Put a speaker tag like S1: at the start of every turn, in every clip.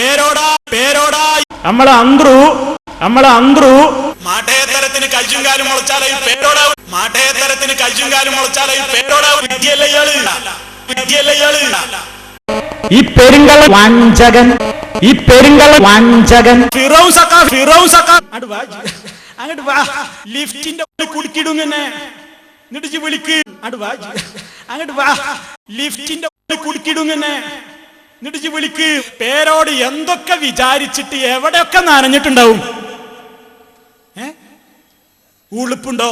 S1: പേരോടാ പേരോടാ.
S2: നമ്മളെ അന്ത്രു നമ്മളെ അന്ത്രു.
S1: മാഠേതരത്തിന് കജ്ജും കാലും മുളച്ചാലായി പേരോടാ മാഠേതരത്തിന് കജ്ജും കാലും മുളച്ചാലായി പേരോടാ വിദ്യല്ല ഇയാൾ? വിദ്യല്ല ഇയാൾ?
S2: ഈ പെരുങ്കള വാഞ്ചകൻ ഈ പെരുങ്കള വാഞ്ചകൻ.
S1: ഫിറൗസക്ക അങ്ങോട്ട് വാ ഇജ്ജ്. അങ്ങോട്ട് വാ. ലിഫ്റ്റിന്റെ കുടുക്കിടും ഇങ്ങനെ. എന്നിട്ട് വിളിക്ക്. അങ്ങോട്ട് വാ ലിഫ്റ്റിന്റെ കുടുക്കിടും ഇങ്ങനെ. എന്നിട്ട് വിളിക്ക്. പേരോട് എന്തൊക്കെ വിചാരിച്ചിട്ട് എവിടെയൊക്കെ നനഞ്ഞിട്ടുണ്ടാവും? ഏ? ഉളുപ്പുണ്ടോ?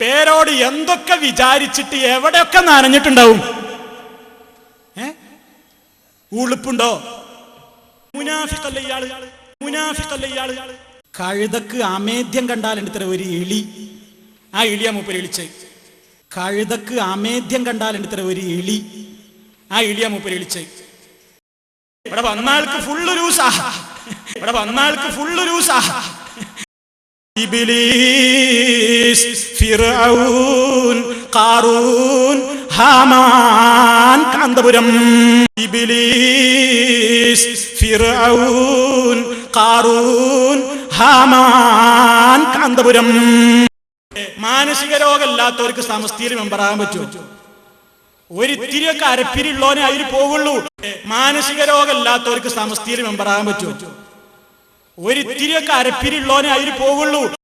S1: പേരോട് എന്തൊക്കെ വിചാരിച്ചിട്ട് എവിടെയൊക്കെ നനഞ്ഞിട്ടുണ്ടാവും? ഏ? ഉളുപ്പുണ്ടോ? ഇയാൾ? ഇയാൾ? കഴുതക്ക് അമേദ്യം കണ്ടാലുണ്ട് ഇത്ര ഒരു എളി ആ എളിയാ മൂപ്പര് എളിച്ച് കഴുതക്ക് അമേദ്യം കണ്ടാലുണ്ട് ഇത്ര ഒരു എളി ആ ഇളിയ മൂപ്പര് വിളിച്ച് ഇവിടെ വന്നാൾക്ക് ഫുള്ള് രൂസാ ഇവിടെ വന്നാൾക്ക് ഫുള്ള് രൂസാ ഇബിലീസ് ഫിർഔൻ ഖാറൂൻ ഹാമാൻ കാന്തപുരം. ഇബിലീസ് ഫിർഔൻ ഖാറൂൻ ഹാമാൻ കാന്തപുരം. മാനസിക രോഗമില്ലാത്തവർക്ക് സമസ്തിയിൽ മെമ്പറാകാൻ പറ്റുമോ? ഒരിത്തിരിയൊക്കെ അരപ്പിരിയുള്ളവനെ അതിൽ പോകുള്ളൂ. മാനസിക രോഗമില്ലാത്തവർക്ക് സമസ്തിയിൽ മെമ്പറാകാൻ പറ്റുമോ ഒരിത്തിരിയൊക്കെ അരപ്പിരിയുള്ളവനെ അതിൽ പോകുള്ളൂ.